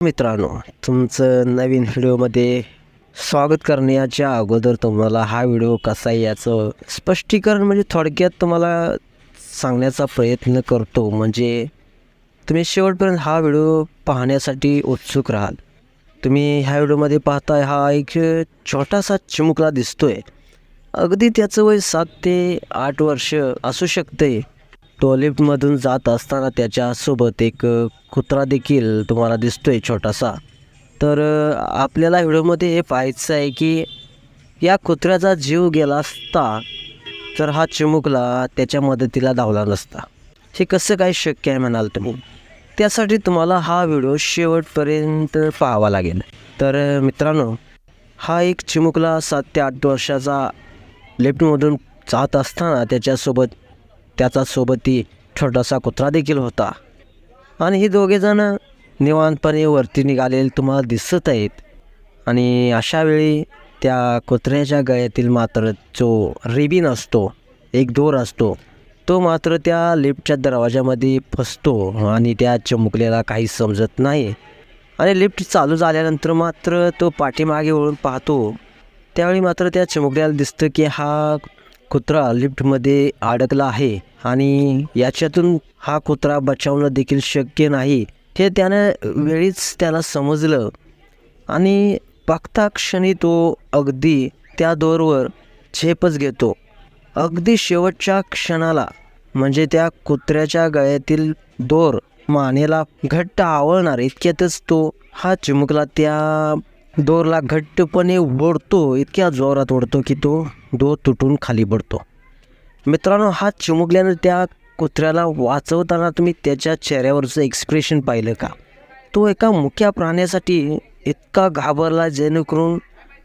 मित्रांनो तुमचं नवीन व्हिडिओमध्ये स्वागत करण्याच्या अगोदर तुम्हाला हा व्हिडिओ कसा आहे याचं स्पष्टीकरण म्हणजे थोडक्यात तुम्हाला सांगण्याचा प्रयत्न करतो. म्हणजे तुम्ही शेवटपर्यंत हा व्हिडिओ पाहण्यासाठी उत्सुक राहाल. तुम्ही ह्या व्हिडिओमध्ये पाहताय हा एक छोटासा चिमुकला दिसतोय. अगदी त्याचं वय सात ते आठ वर्ष असू शकते तो लिफ्टमधून जात असताना त्याच्यासोबत एक कुत्रा देखील तुम्हाला दिसतोय छोटासा. तर आपल्याला व्हिडिओमध्ये हे पाहायचं आहे की या कुत्र्याचा जीव गेला असता तर हा चिमुकला त्याच्या मदतीला धावला नसता. हे कसं काय शक्य आहे म्हणाल तुम्ही? त्यासाठी तुम्हाला हा व्हिडिओ शेवटपर्यंत पाहावा लागेल. तर मित्रांनो हा एक चिमुकला सात ते आठ वर्षाचा लिफ्टमधून जात असताना त्याच्यासोबत त्याचा सोबती छोटासा कुत्रा देखील होता. आणि हे दोघेजण निवांतपणे वरती निघालेले तुम्हाला दिसत आहेत. आणि अशावेळी त्या कुत्र्याच्या गळ्यातील मात्र जो रिबिन असतो एक दोर असतो तो मात्र त्या लिफ्टच्या दरवाजामध्ये फसतो आणि त्या चमुकलेला काही समजत नाही. आणि लिफ्ट चालू झाल्यानंतर मात्र तो पाठीमागे वळून पाहतो. त्यावेळी मात्र त्या चमुकल्याला दिसतं की हा कुत्रा लिफ्टमध्ये अडकला आहे आणि याच्यातून हा कुत्रा बचावणं देखील शक्य नाही. हे त्यानं वेळीच त्याला समजलं. आणि बघता क्षणी तो अगदी त्या दोरवर झेपच घेतो. अगदी शेवटच्या क्षणाला म्हणजे त्या कुत्र्याच्या गळ्यातील दोर मानेला घट्ट आवळणार इतक्यातच तो हा चिमुकला त्या दोरला घट्टपणे ओढतो इतक्या जोरात ओढतो की तो दोर तुटून खाली पडतो. मित्रांनो हा चिमुकल्यानं त्या कुत्र्याला वाचवताना तुम्ही त्याच्या चेहऱ्यावरचं एक्सप्रेशन पाहिलं का? तो एका मुख्या प्राण्यासाठी इतका घाबरला जेणेकरून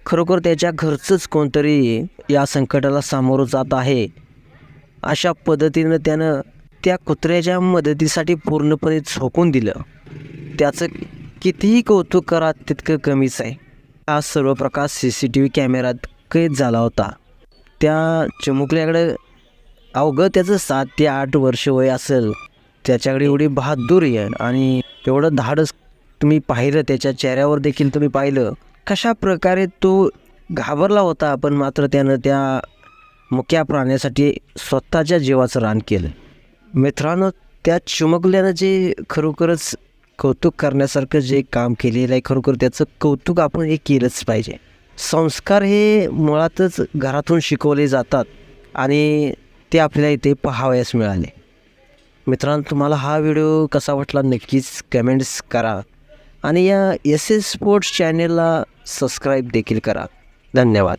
खरोखर त्याच्या घरचंच कोणतरी या संकटाला सामोरं जात आहे. अशा पद्धतीनं त्यानं त्या कुत्र्याच्या मदतीसाठी पूर्णपणे झोकून दिलं. त्याचं कितीही कौतुक करा तितकं कमीच आहे. हा सर्व प्रकार सी सी टी व्ही कॅमेऱ्यात कैद झाला होता. त्या चिमुकल्याकडे अवघं त्याचं सात ते आठ वर्ष वय असेल. त्याच्याकडे एवढी बहादुरी आहे आणि एवढं धाडस तुम्ही पाहिलं त्याच्या चेहऱ्यावर देखील तुम्ही पाहिलं. कशा प्रकारे तो घाबरला होता पण मात्र त्यानं त्या मुक्या प्राण्यासाठी स्वतःच्या जीवाचं रान केलं. मित्रांनो त्या चिमुकल्यानं जे खरोखरच कौतुक करण्यासारखं जे काम केलेलं आहे खरोखर त्याचं कौतुक आपण हे केलंच पाहिजे. संस्कार हे मुळातच घरातून शिकवले जातात आणि ते आपल्याला इथे पाहावयास मिळाले. मित्रांनो तुम्हाला हा व्हिडिओ कसा वाटला नक्कीच कमेंट्स करा आणि या एस एस स्पोर्ट्स चॅनेलला सबस्क्राईब देखील करा. धन्यवाद.